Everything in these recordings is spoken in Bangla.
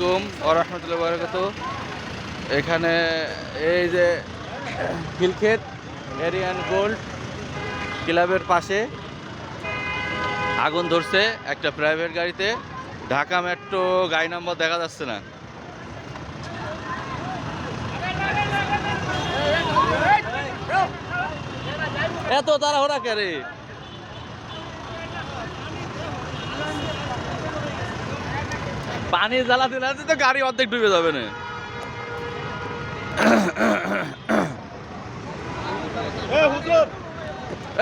আলাইকুম ওরহমতুল্লাহ বরকত এখানে এই যে খিলক্ষেত এরিয়ান গোল্ড ক্লাবের পাশে আগুন ধরছে একটা প্রাইভেট গাড়িতে। ঢাকা মেট্রো গাড়ি নাম্বার দেখা যাচ্ছে না। এত তাড়াহুড়া কে রে পানি জ্বালা দিলে তো গাড়ি অর্ধেক ডুবে যাবে না।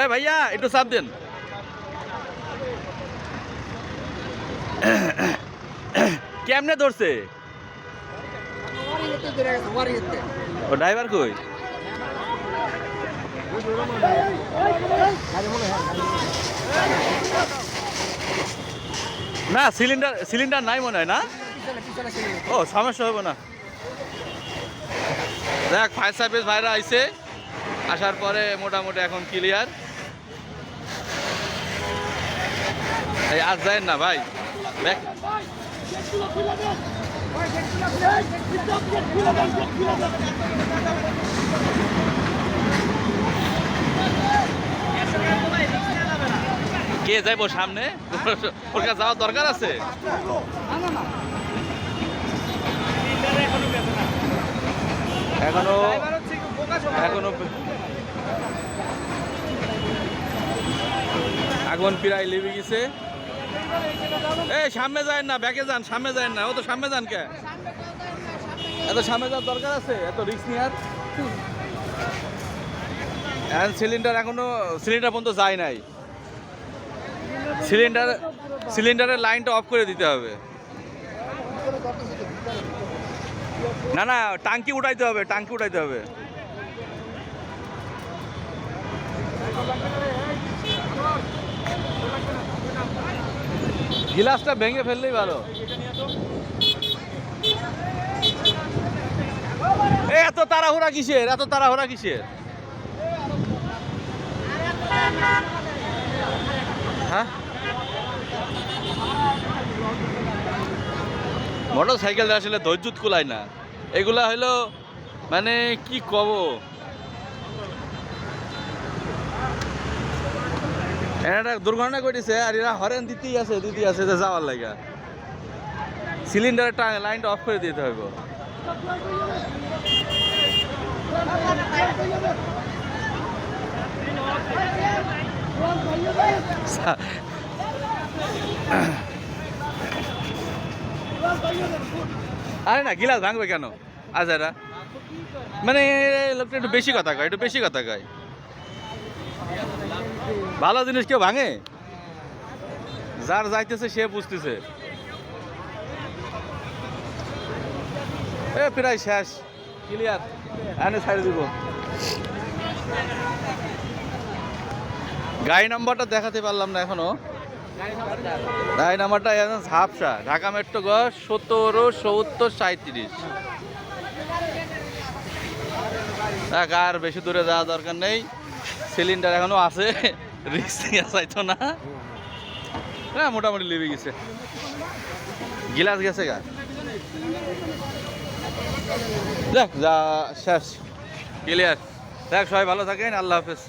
এ ভাইয়া একটু চাপ দেন। কেমনে ধরছে? ও ড্রাইভার কই? না সিলিন্ডার সিলিন্ডার নাই মনে হয়, না? ও, সমস্যা হবে না। দেখ, ফায়ার সার্ভিস ভাইরা আইছে, আসার পরে মোটামুটি এখন ক্লিয়ার এই আজ যায় না ভাই, দেখ। কে যাইবো সামনে? ওর কাছে যাওয়ার দরকার আছে? আগুন প্রায় লিভে গেছে। এই, সামনে যায় না, ব্যাকে যান, সামনে যায় না। ও তো সামনে যান কে? এত সামনে যাওয়ার দরকার আছে? এত রিস্ক নেওয়ার? সিলিন্ডার এখনও সিলিন্ডার পর্যন্ত যায় নাই। সিলিন্ডার, সিলিন্ডারের লাইনটা অফ করে দিতে হবে। না না, টাঙ্কি উঠাইতে হবে, টাঙ্কি উঠাইতে হবে। গিলাসটা ভেঙে ফেললেই ভালো। এত তাড়াহুড়া কিসের? এত তাড়াহুড়া কিসের? হ্যাঁ? মোটর সাইকেল আসলে ধৈর্যুত কুলায় না। এগুলা হলো মানে কি কব? একটা দুর্ঘটনা ঘটেছে আর এরা হরেন দিতেই আছে দিতেই আছে যে যাওয়ার লাগা। সিলিন্ডারের লাইনটা অফ করে দিতে হবে আরে না, গিলাস ভাঙবে কেন? আজারা মানে লোকটা একটু বেশি কথা কয়, একটু বেশি কথা কয়। ভালো জিনিস কেউ ভাঙে? যার যাইতেছে, সে বুঝতেছে। এ, প্রায় শেষ। ক্লিয়ার এনে ছাড়ে দিব। গাড়ি নাম্বারটা দেখাতে পারলাম না এখনও। গাড়ি নাম্বারটা ঝাপসা, ঢাকা মেট্রো গ সতেরো সত্তর সাঁত্রিশ আর বেশি দূরে যাওয়া দরকার নেই। সিলিন্ডার এখনও আছে চাইতো না। হ্যাঁ মোটামুটি লেবে গেছে। গিলাস গেছে গা। দেখ, যা, শেষ। ক্লিয়ার দেখ, সবাই ভালো থাকেন, আল্লাহ হাফেজ।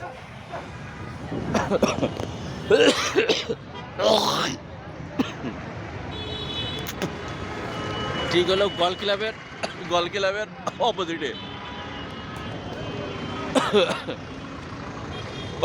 ঠিক হলো গল ক্লাবের গল ক্লাবের অপোজিটে